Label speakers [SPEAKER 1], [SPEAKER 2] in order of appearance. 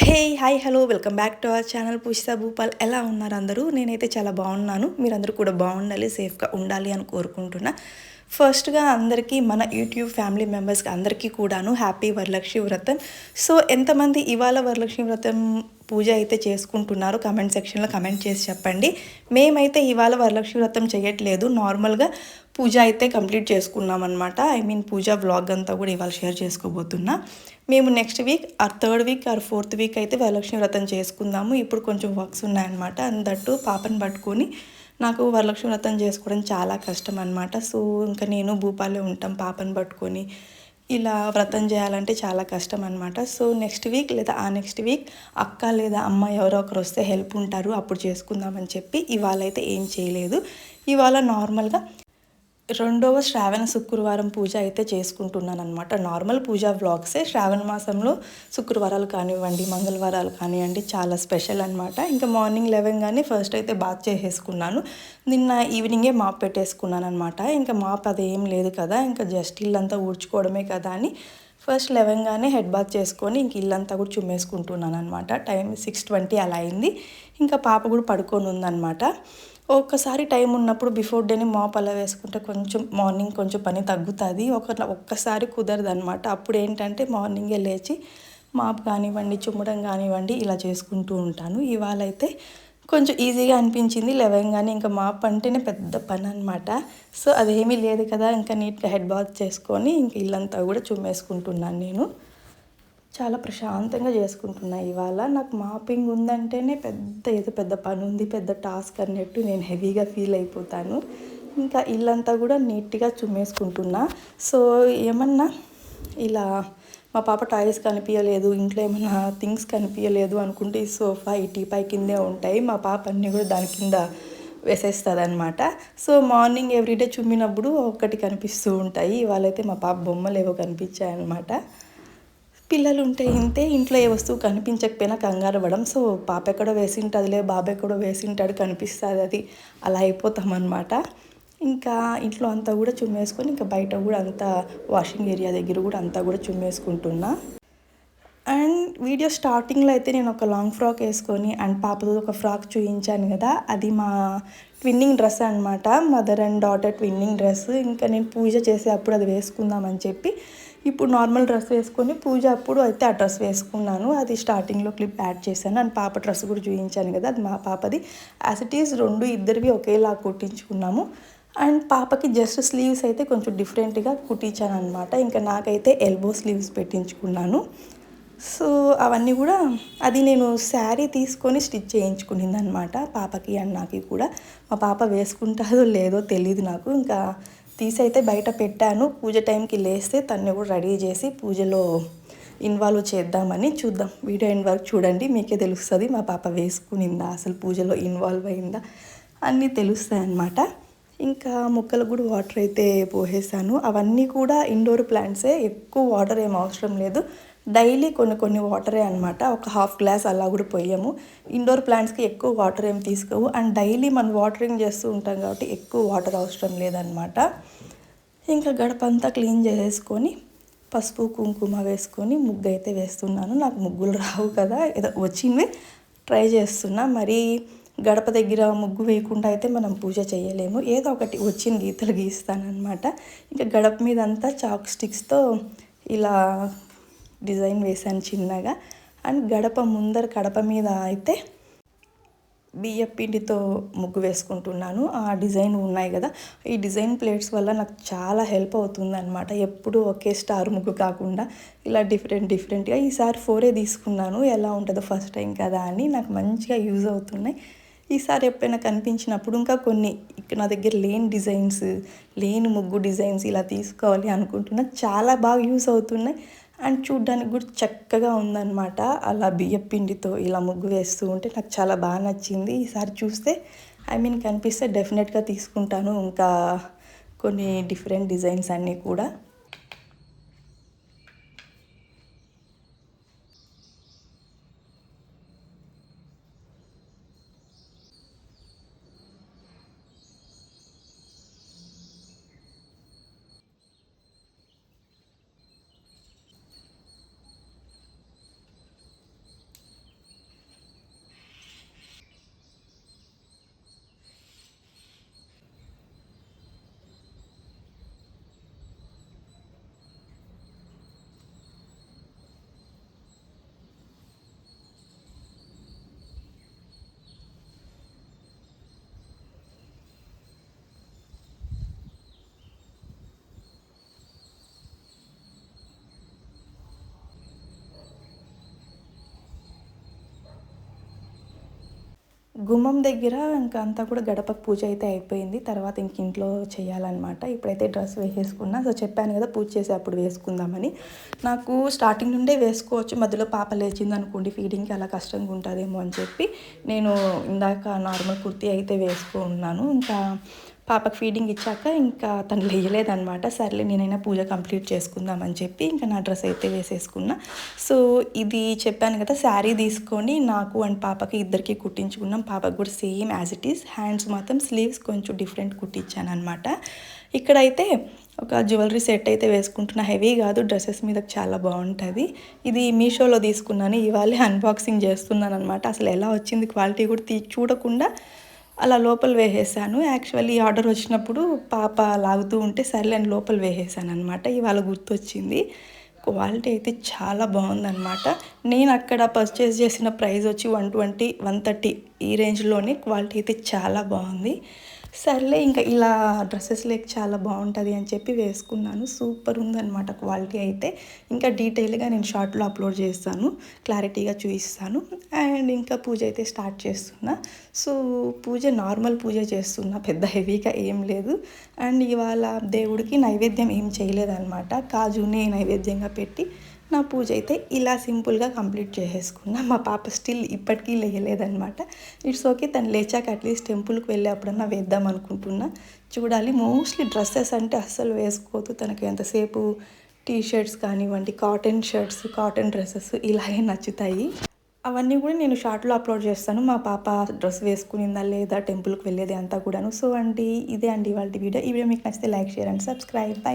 [SPEAKER 1] Hey hi hello welcome back to our channel Poojitha Bhupal. ఎలా ఉన్నారు అందరూ? నేనైతే చాలా బాగున్నాను. మీరందరూ కూడా బాగుండాలి సేఫ్గా ఉండాలి అని కోరుకుంటున్నా. ఫస్ట్గా అందరికీ మన యూట్యూబ్ ఫ్యామిలీ మెంబర్స్కి అందరికీ కూడాను హ్యాపీ వరలక్ష్మి వ్రతం. సో ఎంతమంది ఇవాళ వరలక్ష్మి వ్రతం పూజ అయితే చేసుకుంటున్నారో కమెంట్ సెక్షన్లో కమెంట్ చేసి చెప్పండి. మేమైతే ఇవాళ వరలక్ష్మి వ్రతం చేయట్లేదు. నార్మల్గా పూజ అయితే కంప్లీట్ చేసుకున్నాం అనమాట ఐ మీన్ పూజ వ్లాగ్ అంతా కూడా ఇవాళ షేర్ చేసుకోబోతున్నా. మేము next week or third week or fourth week అయితే వరలక్ష్మి వ్రతం చేసుకుందాము. ఇప్పుడు కొంచెం వర్క్స్ ఉన్నాయన్నమాట. అందట్టు పాపని పట్టుకొని నాకు వరలక్ష్మి వ్రతం చేసుకోవడం చాలా కష్టం అనమాట సో ఇంకా నేను భూపాలే ఉంటాం పాపను పట్టుకొని. ఇలా వ్రతం చేయాలంటే చాలా కష్టం అనమాట సో నెక్స్ట్ వీక్ లేదా ఆ నెక్స్ట్ వీక్ అక్క లేదా అమ్మ ఎవరో ఒకరు వస్తే హెల్ప్ ఉంటారు. అప్పుడు చేసుకుందామని చెప్పి ఇవాళ అయితే ఏం చేయలేదు. ఇవాళ నార్మల్గా రెండవ శ్రావణ శుక్రవారం పూజ అయితే చేసుకుంటున్నాను అనమాట నార్మల్ పూజా వ్లాగ్సే శ్రావణ మాసంలో శుక్రవారాలు కానివ్వండి మంగళవారాలు కానివ్వండి చాలా స్పెషల్ అనమాట ఇంకా మార్నింగ్ లెవెన్గానే ఫస్ట్ అయితే బాత్ చేసేసుకున్నాను. నిన్న ఈవినింగే మాప్ పెట్టేసుకున్నాను అనమాట ఇంకా మాప్ అదేం లేదు కదా ఇంకా జస్ట్ ఇల్లంతా ఊడ్చుకోవడమే కదా అని ఫస్ట్ లెవెన్గానే హెడ్ బాత్ చేసుకొని ఇంక ఇల్లంతా కూడా చుమ్మేసుకుంటున్నాను అనమాట టైం సిక్స్ ట్వంటీ అలా అయింది. ఇంకా పాప కూడా పడుకొని ఉందన్నమాట. ఒక్కసారి టైం ఉన్నప్పుడు బిఫోర్ డేని మాప్ అలా వేసుకుంటే కొంచెం మార్నింగ్ కొంచెం పని తగ్గుతుంది. ఒక ఒక్కసారి కుదరదు అనమాట అప్పుడు ఏంటంటే మార్నింగే లేచి మాప్ కానివ్వండి చుమ్మడం కానివ్వండి ఇలా చేసుకుంటూ ఉంటాను. ఇవాళ అయితే కొంచెం ఈజీగా అనిపించింది లేవగానే ఇంకా మాప్ అంటేనే పెద్ద పని అనమాట సో అదేమీ లేదు కదా ఇంకా నీట్గా హెడ్ బాత్ చేసుకొని ఇంక ఇల్లంతా కూడా చుమ్మేసుకుంటున్నాను నేను. చాలా ప్రశాంతంగా చేసుకుంటున్నా. ఇవాళ నాకు మాపింగ్ ఉందంటేనే పెద్ద ఏదో పెద్ద పని ఉంది పెద్ద టాస్క్ అన్నట్టు నేను హెవీగా ఫీల్ అయిపోతాను. ఇంకా ఇల్లంతా కూడా నీట్గా చుమ్మేసుకుంటున్నా. సో ఏమన్నా ఇలా మా పాప టాయ్స్ కనిపించలేదు ఇంట్లో ఏమైనా థింగ్స్ కనిపించలేదు అనుకుంటే ఈ సోఫా ఈ టీపాయ్ కిందే ఉంటాయి. మా పాప అన్నీ కూడా దాని కింద వేసేస్తుంది అనమాట సో మార్నింగ్ ఎవ్రీడే చుమ్మినప్పుడు ఒక్కటి కనిపిస్తూ ఉంటాయి. ఇవాళైతే మా పాప బొమ్మలు ఏవో కనిపించాయి అనమాట పిల్లలు ఉంటే ఇంతే ఇంట్లో ఏ వస్తువు కనిపించకపోయినా కంగారు పడడం. సో పాప ఎక్కడో వేసింటుందిలే బాబు ఎక్కడో వేసింటాడు కనిపిస్తుంది అది. అలా అయిపోతామన్నమాట. ఇంకా ఇంట్లో అంతా కూడా చుమ్మేసుకొని ఇంకా బయట కూడా అంతా వాషింగ్ ఏరియా దగ్గర కూడా అంతా కూడా చుమ్మేసుకుంటున్నా. అండ్ వీడియో స్టార్టింగ్లో అయితే నేను ఒక లాంగ్ ఫ్రాక్ వేసుకొని అండ్ పాపతో ఒక ఫ్రాక్ చూపించాను కదా అది మా ట్విన్నింగ్ డ్రెస్ అనమాట mother and daughter twinning dress. ఇంకా నేను పూజ చేసే అప్పుడు అది వేసుకుందామని చెప్పి ఇప్పుడు నార్మల్ డ్రెస్ వేసుకొని పూజ అప్పుడు అయితే ఆ డ్రెస్ వేసుకున్నాను. అది స్టార్టింగ్లో క్లిప్ యాడ్ చేశాను. అండ్ పాప డ్రెస్ కూడా చూపించాను కదా అది మా పాపది. యాజ్ ఇట్ ఈస్ రెండు ఇద్దరివి ఒకేలా కుట్టించుకున్నాము. అండ్ పాపకి జస్ట్ స్లీవ్స్ అయితే కొంచెం డిఫరెంట్గా కుట్టించాను అనమాట ఇంకా నాకైతే ఎల్బో స్లీవ్స్ పెట్టించుకున్నాను. సో అవన్నీ కూడా అది నేను శారీ తీసుకొని స్టిచ్ చేయించుకునింది అనమాట పాపకి అండ్ నాకు కూడా. మా పాప వేసుకుంటాదో లేదో తెలియదు నాకు. ఇంకా తీసి అయితే బయట పెట్టాను. పూజ టైంకి లేస్తే తన్ని కూడా రెడీ చేసి పూజలో ఇన్వాల్వ్ చేద్దామని చూద్దాం. వీడియో ఎండ్ వరకు చూడండి. మీకే తెలుస్తుంది మా పాప వేసుకునిందా అసలు పూజలో ఇన్వాల్వ్ అయిందా? అన్నీ తెలుస్తాయి అన్నమాట. ఇంకా మొక్కలకు కూడా వాటర్ అయితే పోసేసాను. అవన్నీ కూడా ఇండోర్ ప్లాంట్సే. ఎక్కువ వాటర్ ఏం అవసరం లేదు. డైలీ కొన్ని కొన్ని వాటరే అనమాట ఒక హాఫ్ గ్లాస్ అలా కూడా పోయాము. ఇండోర్ ప్లాంట్స్కి ఎక్కువ వాటర్ ఏం తీసుకోవు. అండ్ డైలీ మనం వాటరింగ్ చేస్తూ ఉంటాం కాబట్టి ఎక్కువ వాటర్ అవసరం లేదనమాట ఇంకా గడప అంతా క్లీన్ చేసేసుకొని పసుపు కుంకుమ వేసుకొని ముగ్గు అయితే వేస్తున్నాను. నాకు ముగ్గులు రావు కదా. ఏదో వచ్చింది ట్రై చేస్తున్నా. మరి గడప దగ్గర ముగ్గు వేయకుండా అయితే మనం పూజ చేయలేము. ఏదో ఒకటి వచ్చిన గీతలు గీస్తానమాట ఇంకా గడప మీద అంతా చాక్ స్టిక్స్తో ఇలా డిజైన్ వేశాను చిన్నగా. అండ్ గడప ముందర గడప మీద అయితే బియ్య పిండితో ముగ్గు వేసుకుంటున్నాను. ఆ డిజైన్ ఉన్నాయి కదా. ఈ డిజైన్ ప్లేట్స్ వల్ల నాకు చాలా హెల్ప్ అవుతుంది అనమాట ఎప్పుడు ఒకే స్టార్ ముగ్గు కాకుండా ఇలా డిఫరెంట్ డిఫరెంట్గా ఈసారి ఫోరే తీసుకున్నాను. ఎలా ఉంటుందో ఫస్ట్ టైం కదా అని నాకు మంచిగా యూజ్ అవుతున్నాయి. ఈసారి ఎప్పుడైనా కనిపించినప్పుడు ఇంకా కొన్ని ఇక్కడ నా దగ్గర లేని డిజైన్స్ లేని ముగ్గు డిజైన్స్ ఇలా తీసుకోవాలి అనుకుంటున్నా. చాలా బాగా యూస్ అవుతున్నాయి. అండ్ చూడ్డానికి కూడా చక్కగా ఉందన్నమాట. అలా బియ్య పిండితో ఇలా ముగ్గు వేస్తూ ఉంటే నాకు చాలా బాగా నచ్చింది. ఈసారి చూస్తే ఐ మీన్ కనిపిస్తే డెఫినెట్గా తీసుకుంటాను. ఇంకా కొన్ని డిఫరెంట్ డిజైన్స్ అన్నీ కూడా. గుమ్మం దగ్గర ఇంకా అంతా కూడా గడపకు పూజ అయితే అయిపోయింది. తర్వాత ఇంక ఇంట్లో చేయాలన్నమాట. ఇప్పుడైతే డ్రెస్ వేసేసుకున్నా. సో చెప్పాను కదా పూజ చేసి అప్పుడు వేసుకుందామని. నాకు స్టార్టింగ్ నుండే వేసుకోవచ్చు. మధ్యలో పాప లేచింది అనుకోండి ఫీడింగ్కి అలా కష్టంగా ఉంటుందేమో అని చెప్పి నేను ఇందాక నార్మల్ కుర్తీ అయితే వేసుకున్నాను. ఇంకా పాపకు ఫీడింగ్ ఇచ్చాక ఇంకా తను లేయలేదనమాట సర్లే నేనైనా పూజ కంప్లీట్ చేసుకుందామని చెప్పి ఇంకా నా డ్రెస్ అయితే వేసేసుకున్నా. సో ఇది చెప్పాను కదా శారీ తీసుకొని నాకు అండ్ పాపకి ఇద్దరికి కుట్టించుకున్నాం. పాపకు కూడా same as it is hands మాత్రం స్లీవ్స్ కొంచెం డిఫరెంట్ కుట్టించాను అనమాట ఇక్కడైతే ఒక జ్యువెలరీ సెట్ అయితే వేసుకుంటున్నా. హెవీ కాదు డ్రెస్సెస్ మీద చాలా బాగుంటుంది. ఇది మీషోలో తీసుకున్నాను. ఇవాళ అన్బాక్సింగ్ చేస్తున్నాను అనమాట అసలు ఎలా వచ్చింది క్వాలిటీ కూడా తీ చూడకుండా అలా లోపల వేసేసాను. యాక్చువల్లీ ఆర్డర్ వచ్చినప్పుడు పాప లాగుతూ ఉంటే సర్లే అని లోపల వేసేసాను అనమాట ఇవాళ గుర్తొచ్చింది. క్వాలిటీ అయితే చాలా బాగుందన్నమాట. నేను అక్కడ పర్చేస్ చేసిన ప్రైస్ వచ్చి వన్ ట్వంటీ వన్ థర్టీ ఈ రేంజ్లోనే క్వాలిటీ అయితే చాలా బాగుంది. సర్లే ఇంకా ఇలా డ్రెస్సెస్ లేక చాలా బాగుంటుంది అని చెప్పి వేసుకున్నాను. సూపర్ ఉందన్నమాట క్వాలిటీ అయితే. ఇంకా డీటెయిల్గా నేను షార్ట్లో అప్లోడ్ చేస్తాను క్లారిటీగా చూపిస్తాను. అండ్ ఇంకా పూజ అయితే స్టార్ట్ చేస్తున్నా. సో పూజ నార్మల్ పూజ చేస్తున్నా పెద్ద హెవీగా ఏం లేదు. అండ్ ఇవాళ దేవుడికి నైవేద్యం ఏం చేయలేదన్నమాట. కాజుని నైవేద్యంగా పెట్టి నా పూజ అయితే ఇలా సింపుల్గా కంప్లీట్ చేసేసుకున్నా. మా పాప స్టిల్ ఇప్పటికీ లేయలేదనమాట ఇట్స్ ఓకే తను లేచాక అట్లీస్ట్ టెంపుల్కి వెళ్ళేప్పుడన్నా వేద్దాం అనుకుంటున్నా. చూడాలి మోస్ట్లీ డ్రెస్సెస్ అంటే అస్సలు వేసుకోవద్దు తనకు ఎంతసేపు టీ షర్ట్స్ కానివ్వండి కాటన్ షర్ట్స్ కాటన్ డ్రెస్సెస్ ఇలాగే నచ్చుతాయి. అవన్నీ కూడా నేను షార్ట్లో అప్లోడ్ చేస్తాను. మా పాప డ్రెస్ వేసుకునిందా లేదా టెంపుల్కి వెళ్ళేది అంతా కూడాను. సో అండి ఇదే అండి వాళ్ళ వీడియో. ఈ వీడియో మీకు నచ్చితే like share and subscribe. Bye